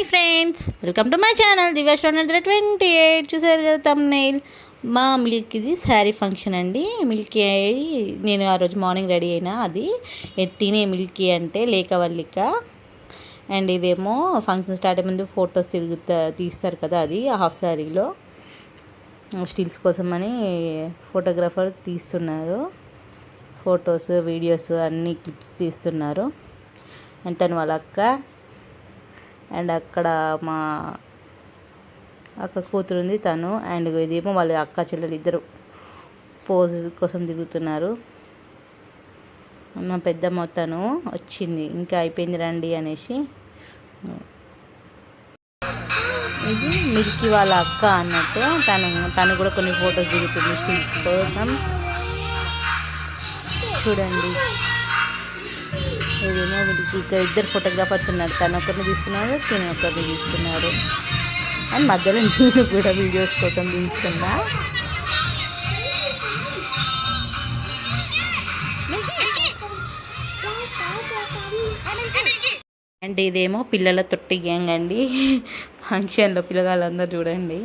Hi friends welcome to my channel Divyash the twenty eight. చూసారు కదా thumbnail మా మిల్క్ది శారీ ఫంక్షన్ అండి. మిల్కీ అయ్యి నేను ఆ రోజు మార్నింగ్ రెడీ అయినా. అది తినే మిల్కీ అంటే లేకవల్లిక. అండ్ ఇదేమో ఫంక్షన్ స్టార్ట్ అయ్యే ముందు ఫొటోస్ తిరుగుతా తీస్తారు కదా అది హాఫ్ శారీలో. స్టిల్స్ కోసమని ఫోటోగ్రాఫర్ తీస్తున్నారు. ఫొటోస్ వీడియోస్ అన్ని క్లిప్స్ తీస్తున్నారు. అండ్ తను వాళ్ళ అక్క. అండ్ అక్కడ మా అక్క కూతురు ఉంది తను అండ్ ఇదేమో వాళ్ళ అక్క చెల్లెలు ఇద్దరు పోజ్ కోసం తిరుగుతున్నారు మా పెద్దమ్మ తను వచ్చింది. ఇంకా అయిపోయింది రండి అనేసి. ఇది మిల్కీ వాళ్ళ అక్క అన్నట్టు తను తను కూడా కొన్ని ఫొటోస్ దిగుతుంది. స్టిల్స్ కోసం. చూడండి. ఇదేమో ఇద్దరు ఫోటోగ్రాఫర్స్ ఉన్నారు. తను ఒకరిని తీస్తున్నారు తిని ఒకరిని తీస్తున్నారు అండ్ మధ్యలో నేను కూడా వీడియోస్ కోసం తీస్తున్నా. అండ్ ఇదేమో పిల్లల తొట్టి గ్యాంగ్ అండి. ఫంక్షన్లో పిల్లగాళ్ళందరూ చూడండి.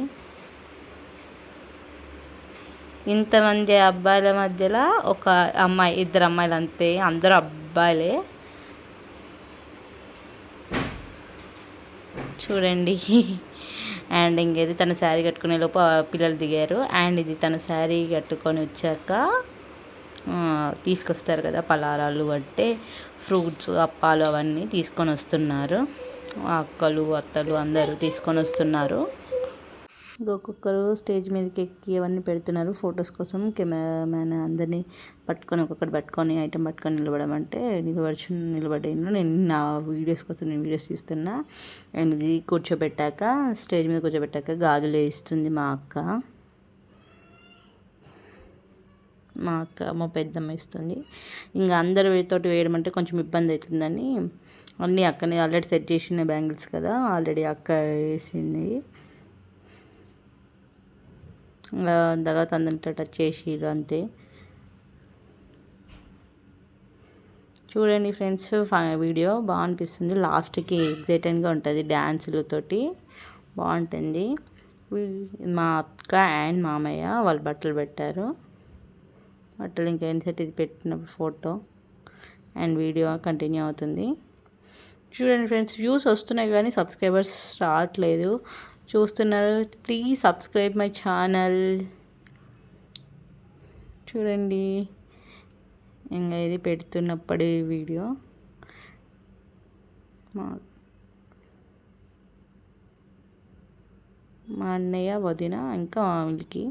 ఇంతమంది అబ్బాయిల మధ్యలో ఒక అమ్మాయి ఇద్దరు అమ్మాయిలు అంతే. అందరూ అబ్బాయిలే. చూడండి. అండ్ ఇంకేది తన శారీ కట్టుకునే లోపు పిల్లలు దిగారు. అండ్ ఇది తన శారీ కట్టుకొని వచ్చాక తీసుకొస్తారు కదా పలారాలు అంటే ఫ్రూట్స్ అప్పాలు అవన్నీ తీసుకొని వస్తున్నారు. అక్కలు అత్తలు అందరూ తీసుకొని వస్తున్నారు. ఒక్కొక్కరు స్టేజ్ మీదకి ఎక్కి అవన్నీ పెడుతున్నారు. ఫొటోస్ కోసం కెమెరామ్యాన్ అందరినీ పట్టుకొని ఒక్కొక్కటి పట్టుకొని ఐటెం పట్టుకొని నిలబడమంటే నిలబడి నిలబడిను. నేను నా వీడియోస్ కోసం నేను వీడియోస్ తీస్తున్నా. అండ్ ఇది కూర్చోబెట్టాక స్టేజ్ మీద కూర్చోబెట్టాక గాజులు వేస్తుంది మా అక్క. మా అక్క మా పెద్దమ్మ ఇస్తుంది ఇంకా అందరు తోటి వేయడం అంటే కొంచెం ఇబ్బంది అవుతుందని అన్నీ అక్కనే ఆల్రెడీ సెట్ చేసిన బ్యాంగిల్స్ కదా ఆల్రెడీ అక్క వేసింది. తర్వాత అందరితో టచ్ చేసిర్రు అంతే. చూడండి ఫ్రెండ్స్ వీడియో బాగా అనిపిస్తుంది. లాస్ట్కి ఎగ్జైటెడ్గా ఉంటుంది డ్యాన్సులతోటి బాగుంటుంది. మా అక్క అండ్ మామయ్య వాళ్ళు బట్టలు పెట్టారు. బట్టలు ఇంకా ఎన్సెట్ ఇది పెట్టిన ఫోటో అండ్ వీడియో కంటిన్యూ అవుతుంది. చూడండి ఫ్రెండ్స్ వ్యూస్ వస్తున్నాయి కానీ సబ్స్క్రైబర్స్ రావట్లేదు. చూస్తున్నారు. ప్లీజ్ సబ్స్క్రైబ్ మై ఛానల్ చూడండి. ఇంకా ఇది పెడుతున్నప్పుడు వీడియో. మా మా అన్నయ్య వదిన ఇంకా వీళ్ళకి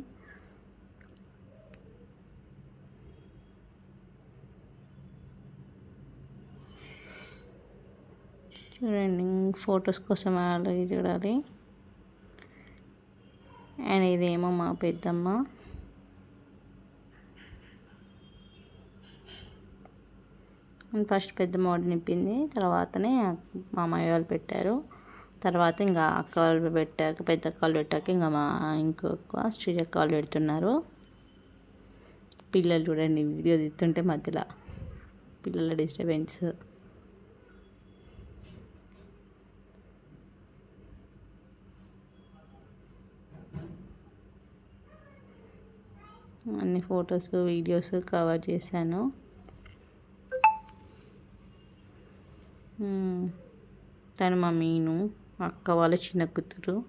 చూడండి ఫొటోస్ కోసం అలాగే చూడాలి. అండ్ ఇదేమో మా పెద్దమ్మ. ఫస్ట్ పెద్దమ్మ వాడు నింపింది. తర్వాతనే మామయ్య వాళ్ళు పెట్టారు. తర్వాత ఇంకా అక్క వాళ్ళు పెట్టాక పెద్ద అక్క వాళ్ళు పెట్టాక ఇంకా మా ఇంకొక స్ట్రీట్ అక్క వాళ్ళు పెడుతున్నారు. పిల్లలు చూడండి వీడియో తీస్తుంటే మధ్యలో. పిల్లల డిస్టర్బెన్స్. అన్ని ఫొటోస్ వీడియోస్ కవర్ చేశాను. తను మా మీను అక్క వాళ్ళ చిన్న కూతురు.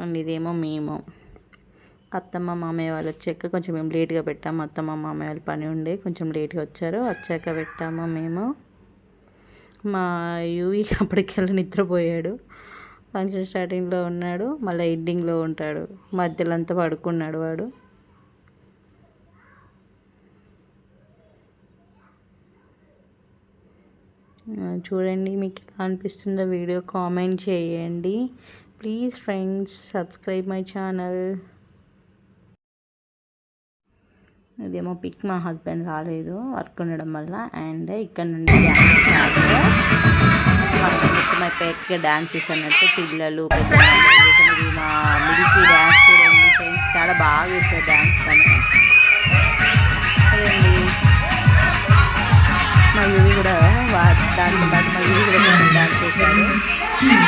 అండ్ ఇదేమో మేము. అత్తమ్మ మామయ్య వాళ్ళు వచ్చాక కొంచెం మేము లేట్గా పెట్టాము. అత్తమ్మ మామయ్య వాళ్ళ పని ఉండే కొంచెం లేట్గా వచ్చారు. వచ్చాక పెట్టాము మేము. మా యూవి అప్పటికెళ్ళి నిద్రపోయాడు. ఫంక్షన్ స్టార్టింగ్లో ఉన్నాడు మళ్ళీ ఎండింగ్లో ఉంటాడు. మధ్యలో అంతా పడుకున్నాడు వాడు. చూడండి మీకు ఎలా అనిపిస్తుందో వీడియో కామెంట్ చేయండి. Please friends subscribe my channel. ఇదేమో పిక్ మా హస్బెండ్ రాలేదు వర్క్ ఉండడం వల్ల. అండ్ ఇక్కడ నుండి మై పెట్గా డ్యాన్స్ చేసినట్టు పిల్లలు మా మిడికి డ్యాన్స్ చూడండి ఫ్రెండ్స్. చాలా బాగా చేస్తారు డ్యాన్స్ కానీ చూడండి. మా యూవి కూడా దాంతో పాటు మా యూవి కూడా డాన్స్ చేశారు. Hmm.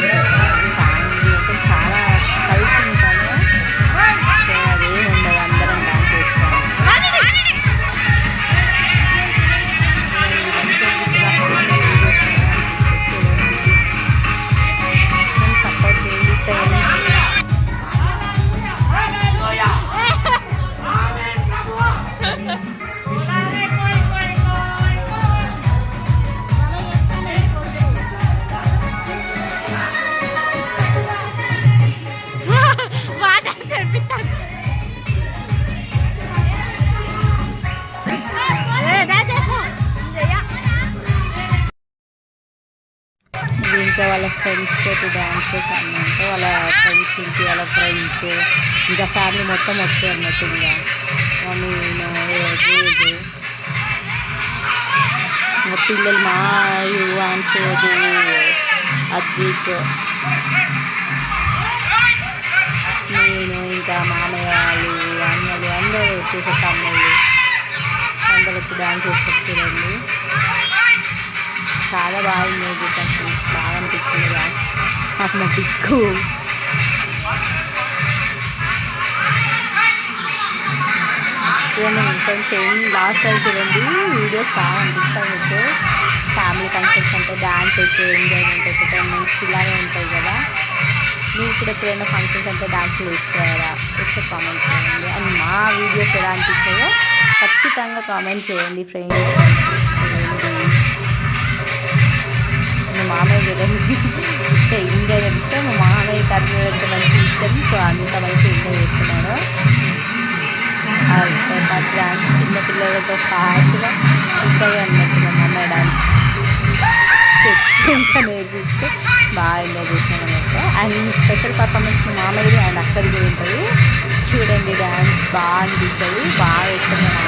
పాటు ఫ్యామిలీ మొత్తం వస్తాయి అన్నట్టు ఇంకా. మా పిల్లలు మా యువాన్సేది అద్విత్ నేను ఇంకా మామయ్య వాళ్ళు అన్నలు అందరూ వచ్చేసి తమ్ముళ్ళు. అందరూ వచ్చి చేస్తారు చూడండి చాలా బాగుంది. అసలు బాగా అనిపించింది డ్యాన్స్ నాకు నా దిక్కు చూడండి ఏం లాస్ట్ టైం చూడండి వీడియోస్ బాగా అనిపిస్తాయి మీకు ఫ్యామిలీ ఫంక్షన్స్ అంటే డ్యాన్స్ అయితే ఎంజాయ్మెంట్ ఎంటర్టైన్మెంట్స్ ఇలాగే ఉంటాయి కదా. మీరు కూడా ఎప్పుడైనా ఫంక్షన్స్ అంటే డాన్స్లు వేసుకోవాలా వచ్చే కామెంట్ చేయండి. అండ్ మా వీడియోస్ ఎలా అనిపిస్తాయో ఖచ్చితంగా కామెంట్ చేయండి ఫ్రెండ్స్ మా మామయ్య చూడండి ఇంకా ఎంజాయ్ అంటే మా మామయ్య కర్రీ ఎంత మంచి ఇష్టం సో అంత మంచి ఎంజాయ్ మా డాన్స్ చిన్న పిల్లలతో ఫాస్ట్గా ఉంటాయి అన్నట్టు మా మామయ్య డాన్స్ ఇంకా నేర్పిస్తే బాగా ఎంజాయ్ చేసినాం అన్నట్టు అండ్ స్పెషల్ పర్ఫార్మెన్స్ మా అండ్ అక్కడికి ఉంటుంది చూడండి డ్యాన్స్ బాగా అనిపిస్తుంది. బాగా ఇష్టం.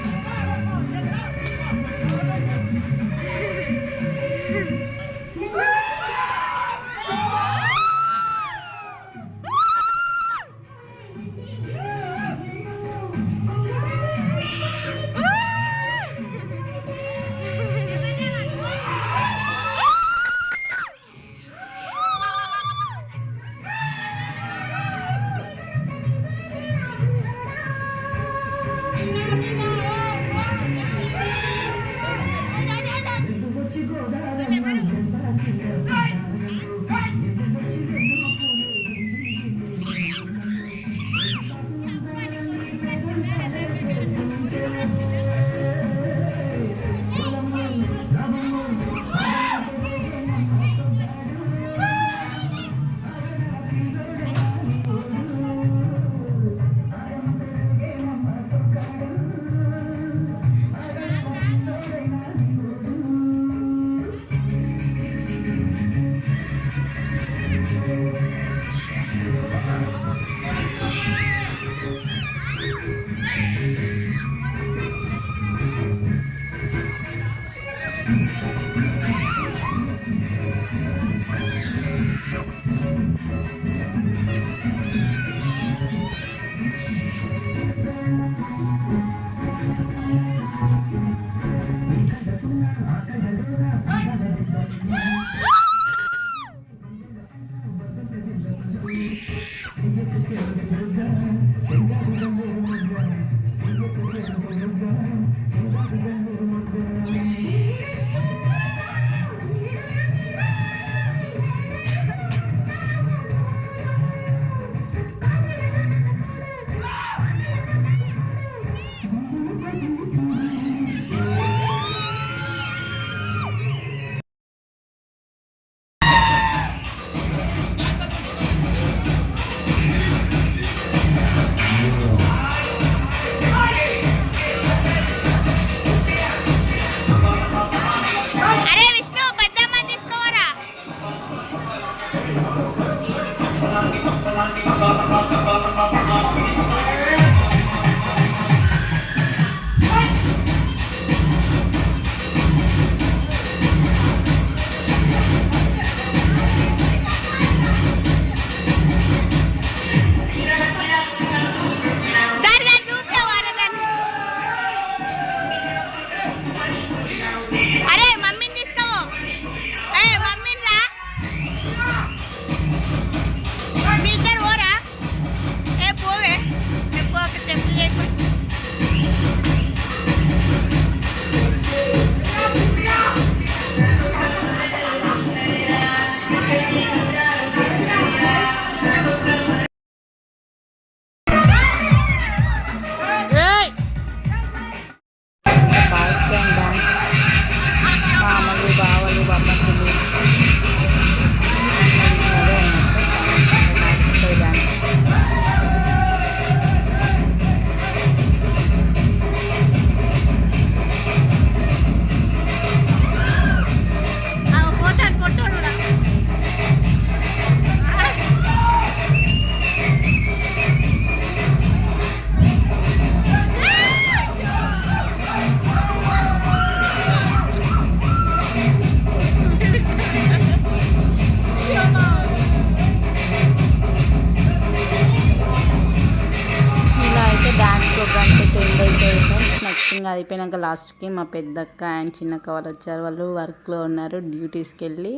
అయిపోయినాక లాస్ట్కి మా పెద్దక్క అండ్ చిన్నక్క వాళ్ళు వచ్చారు. వాళ్ళు వర్క్లో ఉన్నారు డ్యూటీస్కి వెళ్ళి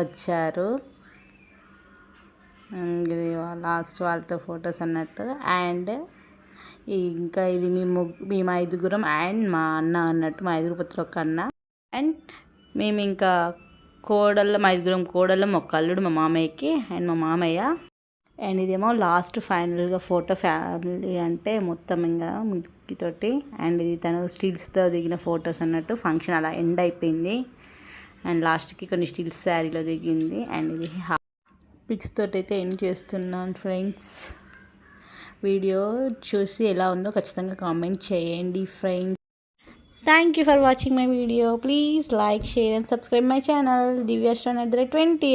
వచ్చారు ఇది లాస్ట్ వాళ్ళతో ఫొటోస్ అన్నట్టు. అండ్ ఇంకా ఇది మేము మేము ఐదుగురం అండ్ మా అన్న అన్నట్టు మా ఐదుగురు పుత్రులు ఒక అన్న. అండ్ మేము ఇంకా కోడళ్ళం మా ఐదుగురం కోడళ్ళం ఒక అల్లుడు మా మామయ్యకి అండ్ మా మామయ్య. అండ్ ఇదేమో లాస్ట్ ఫైనల్గా ఫోటో ఫ్యామిలీ అంటే మొత్తం ఇంకా మిల్కీతోటి అండ్ ఇది తను స్టిల్స్తో దిగిన ఫొటోస్ అన్నట్టు ఫంక్షన్ అలా ఎండ్ అయిపోయింది. అండ్ లాస్ట్కి కొన్ని స్టిల్స్ శారీలో దిగింది. అండ్ ఇది పిక్స్ తోటి అయితే ఎండ్ చేస్తున్నాను ఫ్రెండ్స్ వీడియో చూసి ఎలా ఉందో ఖచ్చితంగా కామెంట్ చేయండి friends thank you for watching my video please like share and subscribe my channel దివ్యాశ్రన్ at the twenty